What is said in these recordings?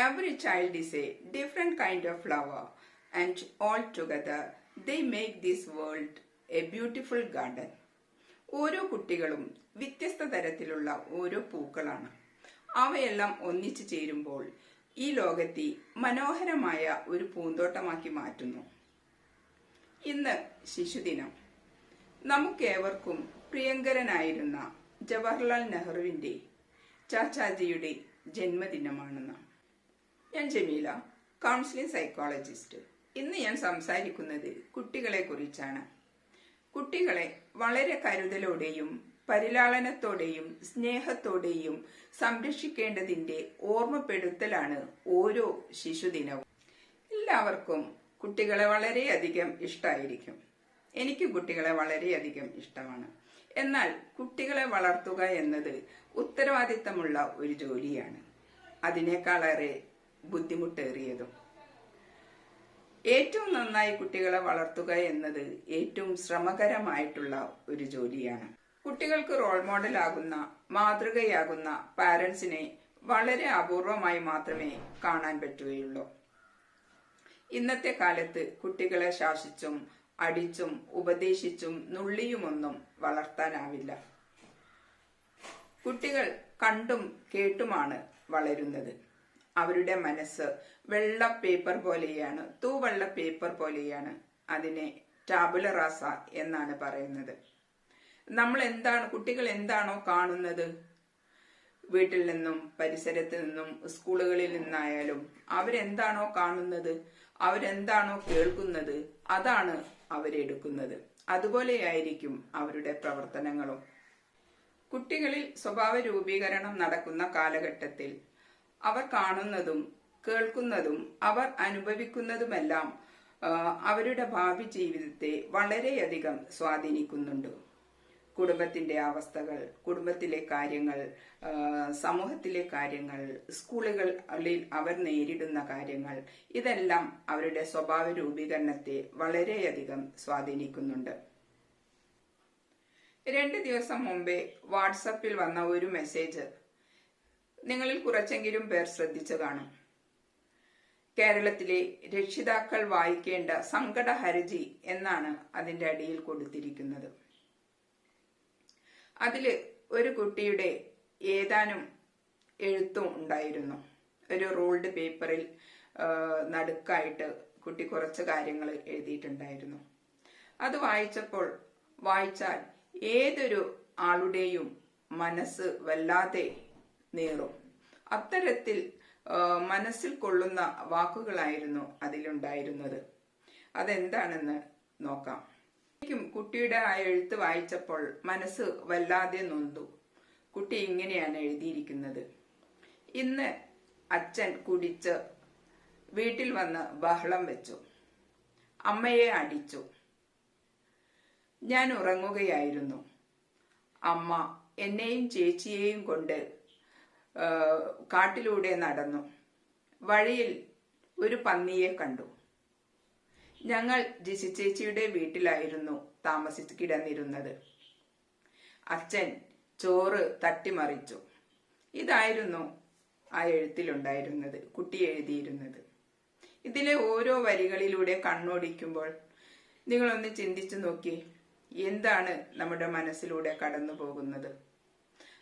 Every child is a different kind of flower, and all together they make this world a beautiful garden. ഓരോ കുട്ടികളും വ്യത്യസ്ത തരത്തിലുള്ള ഓരോ പൂക്കളാണ്. അവയെല്ലാം ഒന്നിച്ചു ചേരുമ്പോൾ ഈ ലോകത്തെ മനോഹരമായ ഒരു പൂന്തോട്ടമാക്കി മാറ്റുന്നു. ഇന്ന് ശിശുദിനം. നമുക്കേവർക്കും പ്രിയങ്കരനായിരുന്ന ജവഹർലാൽ നെഹ്റുവിന്റെ ചാച്ചാജിയുടെ ജന്മദിനമാണെന്ന്. ഞാൻ ജമീല കൗൺസിലിംഗ് സൈക്കോളജിസ്റ്റ് ഇന്ന് ഞാൻ സംസാരിക്കുന്നത് കുട്ടികളെ കുറിച്ചാണ് കുട്ടികളെ വളരെ കരുതലോടെയും പരിലാളനത്തോടെയും സ്നേഹത്തോടെയും സംരക്ഷിക്കേണ്ടതിന്റെ ഓർമ്മപ്പെടുത്തലാണ് ഓരോ ശിശുദിനവും. എല്ലാവർക്കും കുട്ടികളെ വളരെയധികം ഇഷ്ടമായിരിക്കും എനിക്ക് കുട്ടികളെ വളരെയധികം ഇഷ്ടമാണ്. എന്നാൽ കുട്ടികളെ വളർത്തുക എന്നത് ഉത്തരവാദിത്തമുള്ള ഒരു ജോലിയാണ്. അതിനേക്കാളേറെ ബുദ്ധിമുട്ടേറിയതും. ഏറ്റവും നന്നായി കുട്ടികളെ വളർത്തുക എന്നത് ഏറ്റവും ശ്രമകരമായിട്ടുള്ള ഒരു ജോലിയാണ്. കുട്ടികൾക്ക് റോൾ മോഡലാകുന്ന മാതൃകയാകുന്ന പാരന്റ്സിനെ വളരെ അപൂർവമായി മാത്രമേ കാണാൻ പറ്റുകയുള്ളൂ. ഇന്നത്തെ കാലത്ത് കുട്ടികളെ ശാസിച്ചും അടിച്ചും ഉപദേശിച്ചും നുള്ളിയുമൊന്നും വളർത്താനാവില്ല. കുട്ടികൾ കണ്ടും കേട്ടുമാണ് വളരുന്നത്. അവരുടെ മനസ്സ് വെള്ള പേപ്പർ പോലെയാണ് തൂവെള്ള പേപ്പർ പോലെയാണ് അതിനെ ടാബുല റാസ എന്നാണ് പറയുന്നത്. നമ്മൾ എന്താണ് കുട്ടികൾ എന്താണോ കാണുന്നത്? വീട്ടിൽ നിന്നും പരിസരത്ത് നിന്നും സ്കൂളുകളിൽ നിന്നായാലും അവരെന്താണോ കാണുന്നത്? അവരെന്താണോ കേൾക്കുന്നത്? അതാണ് അവരെടുക്കുന്നത് അതുപോലെയായിരിക്കും അവരുടെ പ്രവർത്തനങ്ങളും. കുട്ടികളിൽ സ്വഭാവ രൂപീകരണം നടക്കുന്ന കാലഘട്ടത്തിൽ അവർ കാണുന്നതും കേൾക്കുന്നതും അവർ അനുഭവിക്കുന്നതുമെല്ലാം അവരുടെ ഭാവി ജീവിതത്തെ വളരെയധികം സ്വാധീനിക്കുന്നുണ്ട്. കുടുംബത്തിന്റെ അവസ്ഥകൾ കുടുംബത്തിലെ കാര്യങ്ങൾ സമൂഹത്തിലെ കാര്യങ്ങൾ സ്കൂളുകളിൽ അവർ നേരിടുന്ന കാര്യങ്ങൾ ഇതെല്ലാം അവരുടെ സ്വഭാവ രൂപീകരണത്തെ വളരെയധികം സ്വാധീനിക്കുന്നുണ്ട്. രണ്ട് ദിവസം മുമ്പേ വാട്സപ്പിൽ വന്ന ഒരു മെസ്സേജ് നിങ്ങളിൽ കുറച്ചെങ്കിലും പേർ ശ്രദ്ധിച്ചു കാണും കേരളത്തിലെ രക്ഷിതാക്കൾ വായിക്കേണ്ട സങ്കട ഹർജി എന്നാണ് അതിന്റെ അടിയിൽ കൊടുത്തിരിക്കുന്നത്. അതിൽ ഒരു കുട്ടിയുടെ ഏതാനും എഴുത്തും ഉണ്ടായിരുന്നു. ഒരു റോൾഡ് പേപ്പറിൽ നടുക്കായിട്ട് കുട്ടി കുറച്ച് കാര്യങ്ങൾ എഴുതിയിട്ടുണ്ടായിരുന്നു. അത് വായിച്ചപ്പോൾ വായിച്ചാൽ ഏതൊരു ആളുടെയും മനസ്സ് വല്ലാതെ നീറും. അത്തരത്തിൽ മനസ്സിൽ കൊള്ളുന്ന വാക്കുകളായിരുന്നു അതിലുണ്ടായിരുന്നത്. അതെന്താണെന്ന് നോക്കാം. എനിക്കും കുട്ടിയുടെ ആ എഴുത്ത് വായിച്ചപ്പോൾ മനസ്സ് വല്ലാതെ നൊന്തു. കുട്ടി ഇങ്ങനെയാണ് എഴുതിയിരിക്കുന്നത്. ഇന്ന് അച്ഛൻ കുടിച്ച് വീട്ടിൽ വന്ന് ബഹളം വെച്ചു. അമ്മയെ അടിച്ചു. ഞാൻ ഉറങ്ങുകയായിരുന്നു. അമ്മ എന്നെയും ചേച്ചിയെയും കൊണ്ട് കാട്ടിലൂടെ നടന്നു. വഴിയിൽ ഒരു പന്നിയെ കണ്ടു. ഞങ്ങൾ ജിസി ചേച്ചിയുടെ വീട്ടിലായിരുന്നു താമസിച്ച് കിടന്നിരുന്നത്. അച്ഛൻ ചോറ് തട്ടിമറിച്ചു. ഇതായിരുന്നു ആ എഴുത്തിലുണ്ടായിരുന്നത് കുട്ടി എഴുതിയിരുന്നത്. ഇതിലെ ഓരോ വരികളിലൂടെ കണ്ണോടിക്കുമ്പോൾ നിങ്ങളൊന്ന് ചിന്തിച്ചു നോക്കി എന്താണ് നമ്മുടെ മനസ്സിലൂടെ കടന്നു പോകുന്നത്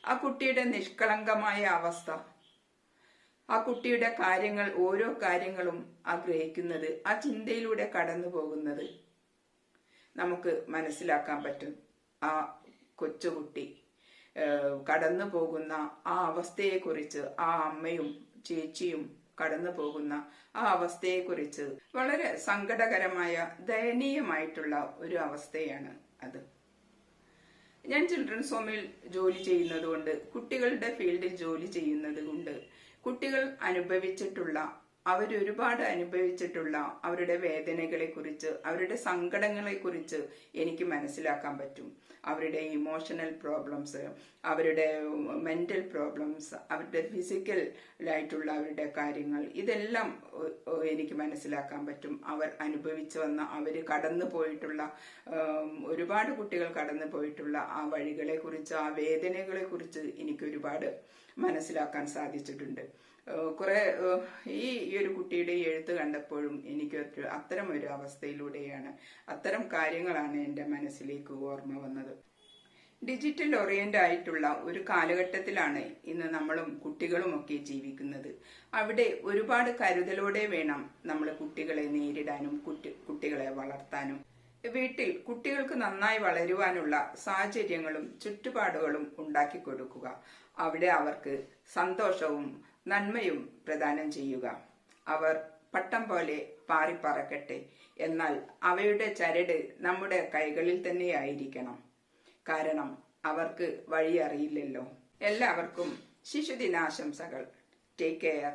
ആ കുട്ടിയുടെ നിഷ്കളങ്കമായ അവസ്ഥ. ആ കുട്ടിയുടെ കാര്യങ്ങൾ ഓരോ കാര്യങ്ങളും ആഗ്രഹിക്കുന്നത് ആ ചിന്തയിലൂടെ കടന്നു പോകുന്നത് നമുക്ക് മനസ്സിലാക്കാൻ പറ്റും. ആ കൊച്ചുകുട്ടി കടന്നു പോകുന്ന ആ അവസ്ഥയെക്കുറിച്ച് ആ അമ്മയും ചേച്ചിയും കടന്നു പോകുന്ന ആ അവസ്ഥയെക്കുറിച്ച് വളരെ സങ്കടകരമായ ദയനീയമായിട്ടുള്ള ഒരു അവസ്ഥയാണ് അത്. ഞാൻ ചിൽഡ്രൻസ് ഹോമിൽ ജോലി ചെയ്യുന്നത് കൊണ്ട് കുട്ടികളുടെ ഫീൽഡിൽ ജോലി ചെയ്യുന്നത് കൊണ്ട് കുട്ടികൾ അനുഭവിച്ചിട്ടുള്ള അവരൊരുപാട് അനുഭവിച്ചിട്ടുള്ള അവരുടെ വേദനകളെ കുറിച്ച് അവരുടെ സങ്കടങ്ങളെ കുറിച്ച് എനിക്ക് മനസ്സിലാക്കാൻ പറ്റും. അവരുടെ ഇമോഷണൽ പ്രോബ്ലംസ് അവരുടെ മെന്റൽ പ്രോബ്ലംസ് അവരുടെ ഫിസിക്കൽ ആയിട്ടുള്ള അവരുടെ കാര്യങ്ങൾ ഇതെല്ലാം എനിക്ക് മനസ്സിലാക്കാൻ പറ്റും. അവർ അനുഭവിച്ചു വന്ന അവർ കടന്നു പോയിട്ടുള്ള ഒരുപാട് കുട്ടികൾ കടന്നു പോയിട്ടുള്ള ആ വഴികളെ കുറിച്ച് ആ വേദനകളെ കുറിച്ച് എനിക്ക് ഒരുപാട് മനസ്സിലാക്കാൻ സാധിച്ചിട്ടുണ്ട്. കുറെ ഈ ഈ ഒരു കുട്ടിയുടെ എഴുത്ത് കണ്ടപ്പോഴും എനിക്ക് അത്തരം ഒരു അവസ്ഥയിലൂടെയാണ് അത്തരം കാര്യങ്ങളാണ് എന്റെ മനസ്സിലേക്ക് ഓർമ്മ വന്നത്. ഡിജിറ്റൽ ഓറിയന്റ് ആയിട്ടുള്ള ഒരു കാലഘട്ടത്തിലാണ് ഇന്ന് നമ്മളും കുട്ടികളുമൊക്കെ ജീവിക്കുന്നത്. അവിടെ ഒരുപാട് കരുതലോടെ വേണം നമ്മൾ കുട്ടികളെ നേരിടാനും കുട്ടി കുട്ടികളെ വളർത്താനും. വീട്ടിൽ കുട്ടികൾക്ക് നന്നായി വളരുവാനുള്ള സാഹചര്യങ്ങളും ചുറ്റുപാടുകളും ഉണ്ടാക്കി കൊടുക്കുക. അവിടെ അവർക്ക് സന്തോഷവും നന്മയും പ്രദാനം ചെയ്യുക. അവർ പട്ടം പോലെ പാറിപ്പറക്കട്ടെ. എന്നാൽ അവയുടെ ചരട് നമ്മുടെ കൈകളിൽ തന്നെയായിരിക്കണം. കാരണം അവർക്ക് വഴി അറിയില്ലല്ലോ എല്ലാവർക്കും ശിശുദിനാശംസകൾ. Take care